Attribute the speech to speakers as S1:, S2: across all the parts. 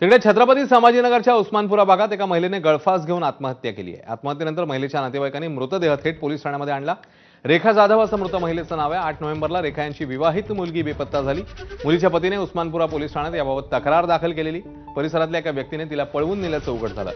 S1: तिकडे छत्रपती संभाजीनगरच्या उस्मानपुरा भागात एका महिलेने गळफास घेऊन आत्महत्या केली आहे. आत्महत्येनंतर महिलेच्या नातेवाईकांनी मृतदेह थेट पोलीस ठाण्यामध्ये आणला. रेखा जाधव असं मृत महिलेचं नाव आहे. आठ नोव्हेंबरला रेखा यांची विवाहित मुलगी बेपत्ता झाली. मुलीच्या पतीने उस्मानपुरा पोलीस ठाण्यात याबाबत तक्रार दाखल केलेली. परिसरातल्या एका व्यक्तीने तिला पळवून नेल्याचं उघड झालं.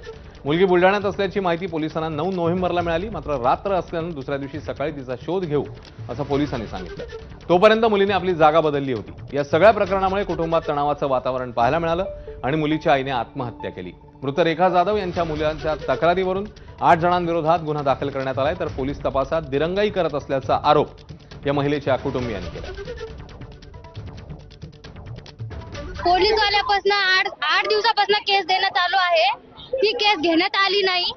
S1: मुलगी बुलढाण्यात असल्याची माहिती पोलिसांना नऊ नोव्हेंबरला मिळाली. मात्र रात्र असल्यानं दुसऱ्या दिवशी सकाळी तिचा शोध घेऊ असं पोलिसांनी सांगितलं. तोपर्यंत मुलीने आपली जागा बदलली होती. या सगळ्या प्रकरणामुळे कुटुंबात तणावाचं वातावरण पाहायला मिळालं आणि मुलीच्या आईने आत्महत्या केली. मृत रेखा जाधव यांच्या मुलांच्या तक्रारीवरून आठ जणांविरोधात गुन्हा दाखल करण्यात आलाय तर पोलीस तपासात दिरंगाई करत असल्याचा आरोप या महिलेच्या कुटुंबियांनी केला.
S2: पोलीस वाल्यापासून आठ आठ दिवसापासून केस देणं चालू आहे. ती केस घेण्यात आली नाही.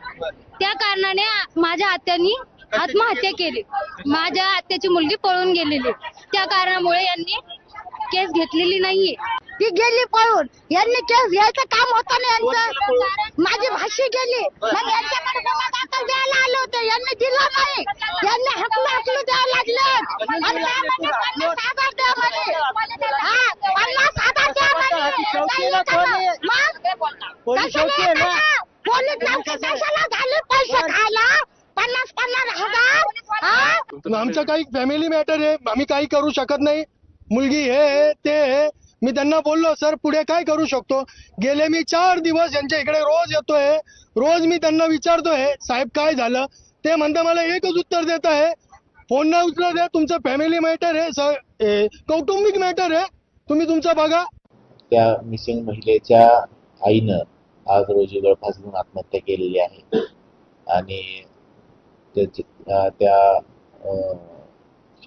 S2: त्या कारणाने माझ्या आत्यानी आत्महत्या केली. माझ्या आत्याची मुलगी पळून गेलेली. त्या कारणामुळे यांनी केस घेतलेली नाहीये.
S3: ती गेली पळून. यांनी केस घ्यायचं काम होतं ना यांचं. माझी भाषी गेली. मग यांच्याकडे नाही. यांनी हकलू हकलू द्यायला लागले. आणि काय म्हणे, पन्नास हजार द्या म्हणे हा, पन्नास हजार द्या म्हणे नाही करणार. मग कशाला येतात? पोलीस नौकरी कशाला झाली पैसे खायला? पन्नास पन्नास हजार? हा?
S4: आमचं काही फॅमिली मॅटर आहे. आम्ही काही करू शकत नाही. मुलगी हे आहे, ते आहे. मी त्यांना बोललो सर पुढे काय करू शकतो? गेले मी चार दिवस यांच्या इकडे रोज येतोय. रोज मी त्यांना विचारतोय साहेब काय झालं? ते म्हणता मला एकच उत्तर देत आहे. फोन नाही उचलत आहे. तुमचं फॅमिली मॅटर आहे. सर कौटुंबिक मॅटर आहे. तुम्ही तुमचा बघा.
S5: त्या मिसिंग महिलेच्या आईनं आज रोजी गळफास घेऊन आत्महत्या केलेली आहे. आणि त्या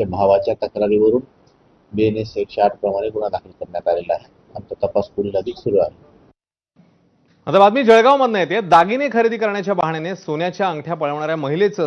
S5: भावाच्या तक्रारीवरून बी एन एस एकशे आठ प्रमाणे गुन्हा दाखल करण्यात आलेला आहे. आमचा तपास पुढील अधिक सुरू आहे.
S1: आता बातमी जळगावमधनं येते. दागिने खरेदी करण्याच्या बहाण्याने सोन्याच्या अंगठ्या पळवणाऱ्या महिलेचं